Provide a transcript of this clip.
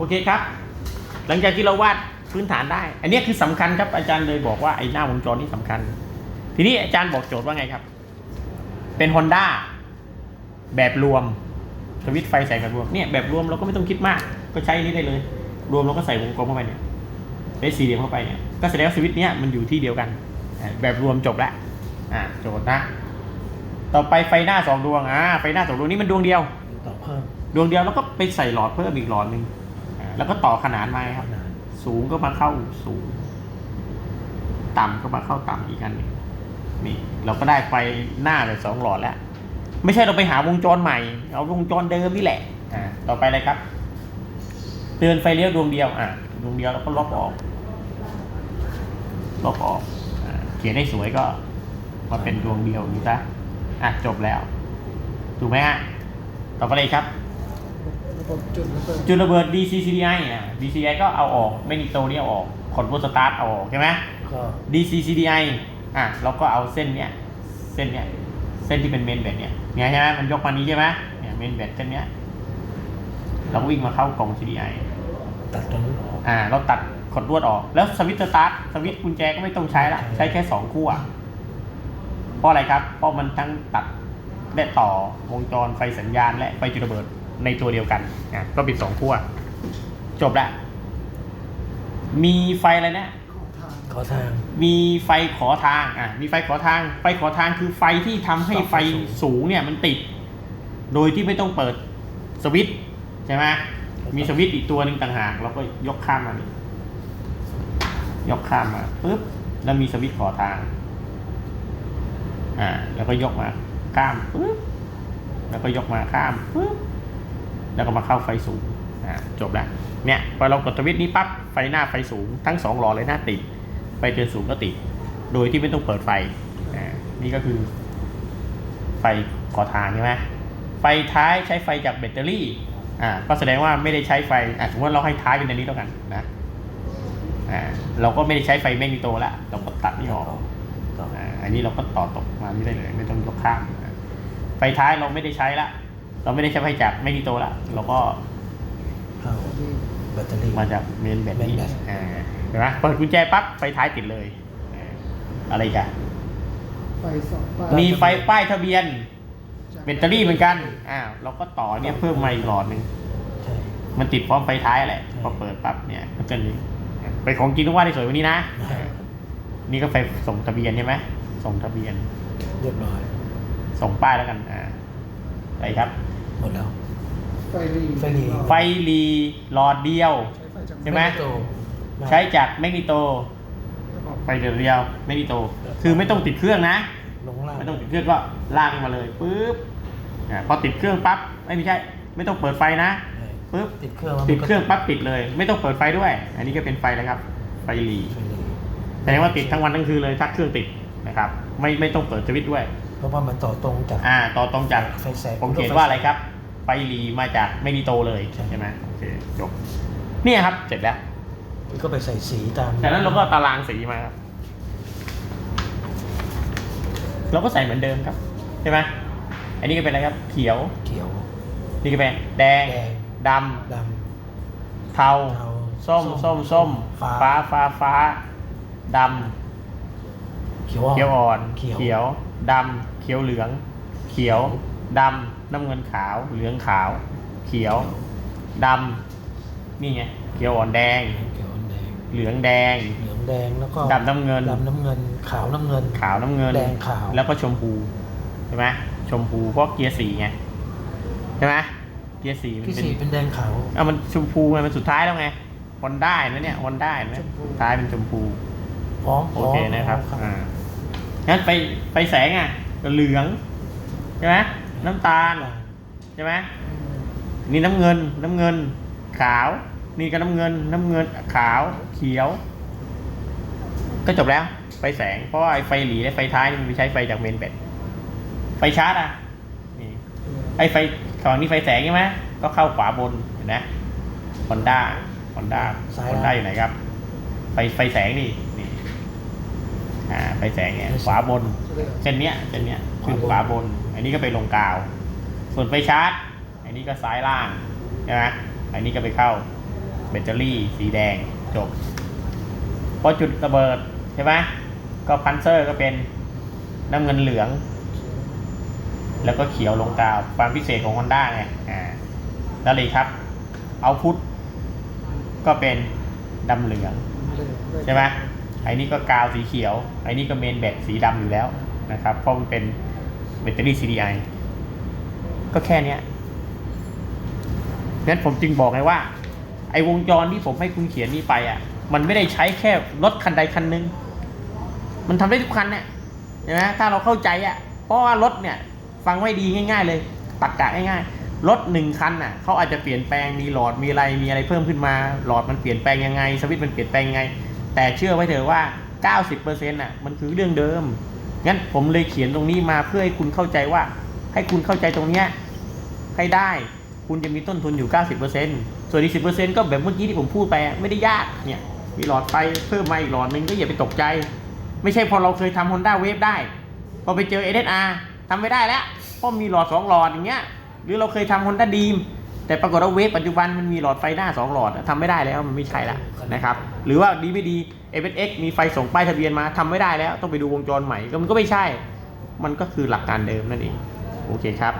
โอเคครับ หลังจากที่เราวาดพื้นฐานได้ อันนี้คือสำคัญครับอาจารย์เลยบอกว่าไอ้หน้าวงจรนี่สำคัญ ทีนี้อาจารย์บอกโจทย์ว่าไงครับ เป็น Honda แบบรวมสวิตช์ไฟใส่แบบรวมเนี่ยแบบรวมเราก็ไม่ต้องคิดมาก ก็ใช้อันนี้ได้เลย รวมเราก็ใส่วงกลมเข้าไปเนี่ยได้สี่เหลี่ยมเข้าไปเนี่ยก็แสดงว่าสวิตช์เนี้ยมันอยู่ที่เดียวกันอ่าแบบรวมจบแล้วอ่าโจทย์นะต่อไปไฟหน้าสองดวงอ่าไฟหน้าสองดวงนี้มันดวงเดียวต่อเพิ่มดวงเดียวแล้วก็ไปใส่หลอดเพิ่มอีกหลอดหนึ่งอ่า แล้วก็ต่อขนานมาครับขนาดสูงก็มาเข้าสูง ต่ำก็มาเข้าต่ำอีกอันหนึ่งนี่ เราก็ได้ไฟหน้าแบบสองหลอดแล้ว ไม่ใช่เราไปหาวงจรใหม่ เอาวงจรเดิมนี่แหละ อ่า ต่อไปเลยครับ เตือนไฟเลี้ยวดวงเดียว อ่าดวงเดียวเราก็ลบออกลบออกอ่าเขียนให้สวยก็มาเป็นดวงเดียวนี่ซะอะจบแล้ว ถูกไหมฮะ ต่อไปเลยครับระบบ จุดระเบิดจุดระเบิด DCCDI อะ DCCDI ก็เอาออกไม่มีตัวนี้เอาออกคอนโวสตาร์ทเอาออกใช่ไหมก็ DCCDI อะเราก็เอาเส้นเนี้ยเส้นเนี้ยเส้นที่เป็นเมนแบตเนี่ยเนี่ยใช่ไหมมันยกมานี้ใช่ไหมเนี่ยเมนแบตเส้นเนี้ยเราวิ่งมาเข้ากล่อง CDI ตัดตรงนี้ออก อ่าเราตัดขดลวดออกแล้วสวิตช์สตาร์ทสวิตช์กุญแจก็ไม่ต้องใช้ละใช้แค่สองคู่อะเพราะอะไรครับ เพราะมันทั้งตัดและต่อวงจรไฟสัญญาณและไฟจุดระเบิด ในตัวเดียวกันอะก็ปิดสองคู่อะจบละ มีไฟอะไรนะของทางขอทาง มีไฟขอทางอะมีไฟขอทาง ไฟขอทางคือไฟที่ทำให้ไฟสูงเนี่ยมันติด โดยที่ไม่ต้องเปิดสวิตช์ใช่ไหมมีสวิตช์อีกตัวหนึ่งต่างหากเราก็ยกข้ามมานี่ยกข้ามมาปุ๊บแล้วมีสวิตช์ขอทาง อ่า แล้วก็ยกมาข้ามปุ๊บแล้วก็ยกมาข้ามปุ๊บ แล้วก็มาเข้าไฟสูงอ่าจบแล้วเนี่ยพอเรากดสวิตช์นี้ปั๊บไฟหน้าไฟสูงทั้งสองหลอดเลยหน้าติดไฟเตือนสูงก็ติด โดยที่ไม่ต้องเปิดไฟอ่านี่ก็คือ ไฟขอทางใช่ไหมไฟท้ายใช้ไฟจากแบตเตอรี่อ่าก็แสดงว่าไม่ได้ใช้ไฟอ่าสมมติว่าเราให้ท้ายเป็นอันนี้แล้วกันนะอ่าเราก็ไม่ได้ใช้ไฟแมกนิโตละเราก็ตัดนี่ออกต่ออ่าอันนี้เราก็ต่อตกมานี่ได้เลย ไม่ต้องยกข้ามอ่าไฟท้ายเราไม่ได้ใช้ละ เราไม่ได้ใช้ไฟจากแมกนิโตละเราก็เข้าแบตเตอรี่ มาจากเมนแบตนี้เมนแบตอ่าเห็นไหมเปิดกุญแจปั๊บไฟท้ายติดเลยอ่าอะไรอีกันไฟสองป้ายมีไฟป้ายทะเบียนแบตเตอรี่เหมือนกันอ่าเราก็ต่อเนี่ยเพิ่มมาอีกหลอดหนึ่ง ใช่ มันติดพร้อมไฟท้ายแหละใช่พอเปิดปั๊บเนี่ยก็จะนี้ไปของจริงต้องว่าได้สวยกว่านี้นะ ใช่ นี่ก็ไฟส่งทะเบียนใช่ไหมส่งทะเบียน เรียบร้อย ส่งป้ายแล้วกัน อ่าอะไรครับ หมดแล้ว ไฟรีไฟรี ไฟรีหลอดเดียว ใช้ไฟจากใช่ไหม โตใช้จากแมกนิโต ไฟเดียวเดียวแมกนิโต คือไม่ต้องติดเครื่องนะ ลงล่างไม่ต้องติดเครื่องก็ลากมาเลยปุ๊บอ่าพอติดเครื่องปั๊บไม่ไม่ใช่ ไม่ต้องเปิดไฟนะใช่ปุ๊บติดเครื่องแล้วติดเครื่องปั๊บติดเลย ไม่ต้องเปิดไฟด้วย อันนี้ก็เป็นไฟแล้วครับ ไฟรี ไฟรี แสดงว่าติดทั้งวันทั้งคืนเลยถ้าเครื่องติดนะครับ ไม่ไม่ต้องเปิดสวิตช์ด้วย เพราะว่ามันต่อตรงจากอ่าต่อตรงจากไฟแสงผมเขียนว่าอะไรครับไฟรีมาจากแมกนิโตเลยใช่ใช่ไหมโอเคจบเนี่ยครับเสร็จแล้วก็ไปใส่สีตามจากนั้นเราก็ตารางสีมาครับเราก็ใส่เหมือนเดิมครับใช่ไหมอันนี้ก็เป็นอะไรครับ เขียวเขียว นี่ก็เป็นแดงแดงดดำเทาำเทาส้มส้มส้มฟ้าฟ้าฟ้าฟ้าด เขียวำเขียวอ่อน เขียว เขียวดำเขียวเหลือง เขียวดำน้ำเงินขาว เหลืองขาว เขียวดำนี่ไงเขียวอ่อนแดง เขียวแดง เหลืองแดง เหลืองแดงแล้วก็ดำน้ำเงินดำน้ำเงิน ขาวน้ำเงิน ขาวน้ำเงิน แดงขาว แล้วก็ชมพูใช่ไหมชมพูเพราะเกียร์สีไงใช่ไหมเกียร์สีมันที่เป็นสี่เป็นแดงขาวเอามันชมพูไงมันสุดท้ายแล้วไงวันได้นะเนี่ยวันได้นะสุดท้ายเป็นชมพูพร้อมโอเคนะครับพร้อมอ่า งั้นไปไปแสงอะก็เหลืองใช่ไหมน้ำตาลใช่ไหมนี่น้ำเงินน้ำเงิน ขาว นี่ก็น้ำเงิน น้ำเงินขาวเขียว ก็จบแล้วไฟแสงเพราะไอ้ไฟหลีและไฟท้ายมันไม่ใช้ไฟจากเมนแบตไฟชาร์จอะนี่ไอ้ไฟฝั่งนี้ไฟแสงใช่ไหมก็เข้าขวาบนเห็นไหมฮอนด้าฮอนด้าฮอนด้าอยู่ไหนครับ ไฟไฟแสงนี่ อ่าไฟแสงเนี่ยขวาบนเส้นเนี้ยเส้นเนี้ยขึ้นขวาบน อันนี้ก็ไปลงกาว ส่วนไฟชาร์จ อันนี้ก็ซ้ายล่างใช่ไหมอันนี้ก็ไปเข้าแบตเตอรี่สีแดงจบพอจุดระเบิดใช่ไหมก็พันเซอร์ก็เป็นน้ำเงินเหลือง แล้วก็เขียวลงกาวความพิเศษของ Honda ไงอ่าแล้วเลยครับเอาพุทก็เป็นดำเหลืองใช่ไหม ไอ้นี่ก็กาวสีเขียว ไอ้นี่ก็เมนแบตสีดำอยู่แล้วนะครับ เพราะมันเป็นแบตเตอรี่ CDI ก็แค่เนี้ยงั้นผมจึงบอกไงว่า ไอ้วงจรที่ผมให้คุณเขียนนี่ไปอะ มันไม่ได้ใช้แค่รถคันใดคันหนึ่ง มันทำได้ทุกคันเนี่ยเห็นไหมถ้าเราเข้าใจอะ เพราะว่ารถเนี่ย ฟังไว้ดีง่าย ๆ เลยตักกะง่ายๆ รถหนึ่งคันน่ะเขาอาจจะเปลี่ยนแปลงมีหลอดมีอะไรมีอะไรเพิ่มขึ้นมา หลอดมันเปลี่ยนแปลงยังไง สวิตช์มันเปลี่ยนแปลงยังไง แต่เชื่อไว้เถอะว่า 90%น่ะมันคือเรื่องเดิม งั้นผมเลยเขียนตรงนี้มาเพื่อให้คุณเข้าใจว่า ให้คุณเข้าใจตรงเนี้ยให้ได้ คุณจะมีต้นทุนอยู่ 90%ส่วนอีก10%ก็แบบเมื่อกี้ที่ผมพูดไปไม่ได้ยากเนี่ยมีหลอดไฟเพิ่มมาอีกหลอดนึงก็อย่าไปตกใจ ไม่ใช่พอเราเคยทำ Honda Wave ได้ พอไปเจอ SSR ทำไม่ได้แล้วเพราะมีหลอด2หลอดอย่างเงี้ยหรือเราเคยทำ Honda Dream แต่ปรากฏว่าเวฟปัจจุบันมันมีหลอดไฟหน้า 2 หลอดทำไม่ได้แล้วมันไม่ใช่ละนะครับหรือว่าดีไม่ดี f s x มีไฟส่งป้ายทะเบียนมาทำไม่ได้แล้ว ต้องไปดูวงจรใหม่ก็มันก็ไม่ใช่ มันก็คือหลักการเดิมนั่นเองโอเคครับ